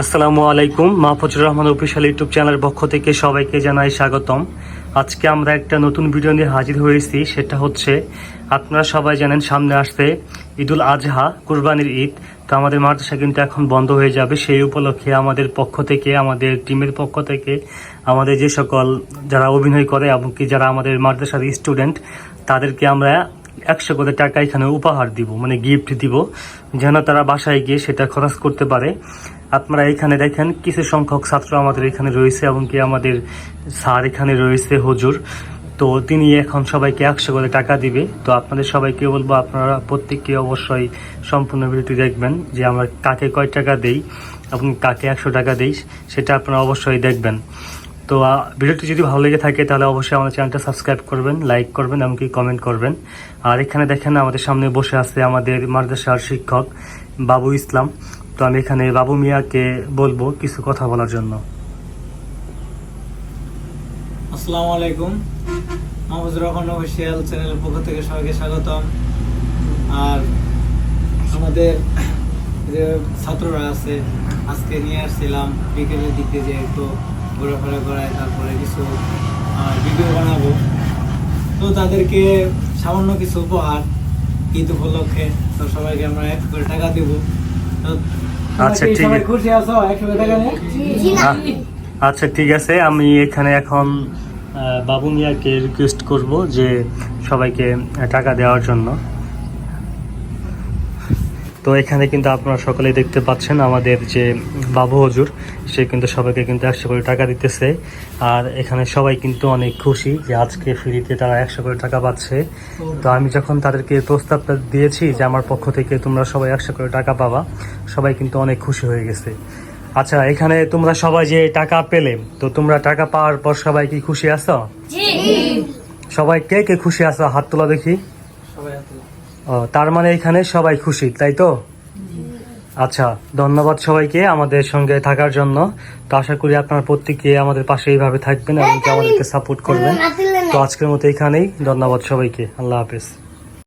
আসসালামু আলাইকুম, Mahfuzur Rahman official YouTube চ্যানেলের পক্ষ থেকে সবাইকে জানাই স্বাগতম। আজকে আমরা একটা নতুন ভিডিও নিয়ে হাজির হয়েছি, সেটা হচ্ছে আপনারা সবাই জানেন সামনে আসছে ঈদুল আজহা, কুরবানির ঈদ। তো আমাদের মাদ্রাসা কিন্তু এখন বন্ধ হয়ে যাবে, সেই উপলক্ষে আমাদের পক্ষ থেকে, আমাদের টিমের পক্ষ থেকে আমাদের যে সকল যারা অভিনয় করে এবং কি যারা আমাদের মাদ্রাসার স্টুডেন্ট, তাদেরকে আমরা একশো করে টাকা এখানে উপহার দিব মানে গিফট দিব, যেন তারা বাসায় গিয়ে সেটা খরচ করতে পারে। আপনারা এখানে দেখেন, কিছু সংখ্যক ছাত্র আমাদের এখানে রয়েছে এমনকি আমাদের স্যার এখানে রয়েছে, হুজুর। তো তিনি এখন সবাইকে একশো করে টাকা দিবে। তো আপনাদের সবাইকে বলব, আপনারা প্রত্যেককে অবশ্যই সম্পূর্ণ ভিডিওটি দেখবেন যে আমরা কাকে কয় টাকা দেই এবং কাকে একশো টাকা দেই, সেটা আপনারা অবশ্যই দেখবেন। তো ভিডিওটি যদি ভালো লেগে থাকে, তাহলে অবশ্যই আমাদের চ্যানেলটা সাবস্ক্রাইব করবেন, লাইক করবেন, এমনকি কমেন্ট করবেন। আর এখানে দেখেন, আমাদের সামনে বসে আছে আমাদের মাদ্রাসার শিক্ষক বাবু ইসলাম। তো, আমি এখানে বাবু মিয়াকে বলব কিছু কথা বলার জন্য। আসসালামু আলাইকুম। মাহফুজুর রহমান অফিসিয়াল চ্যানেলের পক্ষ থেকে সবাইকে স্বাগতম। আর আমাদের যে ছাত্ররা আছে, আজকে নিয়ে আসছিলাম বিকেলের দিকে যে একটু ঘোরাফেরা করায় তারপরে কিছু ভিডিও বানাবো। তো তাদেরকে সামান্য কিছু উপহার ঈদ উপলক্ষে তো সবাইকে আমরা এক করে টাকা দেবো। তো আচ্ছা, ঠিক আছে। খুশি আছো? টাকা নিয়ে? আচ্ছা ঠিক আছে। আমি এখানে এখন বাবু মিয়াকে রিকোয়েস্ট করব যে সবাইকে টাকা দেওয়ার জন্য। তো এখানে কিন্তু আপনারা সকলেই দেখতে পাচ্ছেন আমাদের যে বাবু হজুর সে কিন্তু সবাইকে কিন্তু একশো করে টাকা দিতেছে। আর এখানে সবাই কিন্তু অনেক খুশি যে আজকে ফ্রিতে তারা একশো করে টাকা পাচ্ছে। তো আমি যখন তাদেরকে প্রস্তাবটা দিয়েছি যে আমার পক্ষ থেকে তোমরা সবাই একশো করে টাকা পাবা সবাই কিন্তু অনেক খুশি হয়ে গেছে। আচ্ছা এখানে তোমরা সবাই যে টাকা পেলে তো তোমরা টাকা পাওয়ার পর সবাই কি খুশি আছো? সবাই কে কে খুশি আছো? হাত তোলা দেখি। সবাই হাতে ও তার মানে এখানে সবাই খুশি, তাই তো? আচ্ছা ধন্যবাদ সবাইকে আমাদের সঙ্গে থাকার জন্য। তো আশা করি আপনার প্রত্যেকে আমাদের পাশে এইভাবে থাকবেন এবং আমাদেরকে সাপোর্ট করবেন। তো আজকের মতো এখানেই, ধন্যবাদ সবাইকে, আল্লাহ হাফেজ।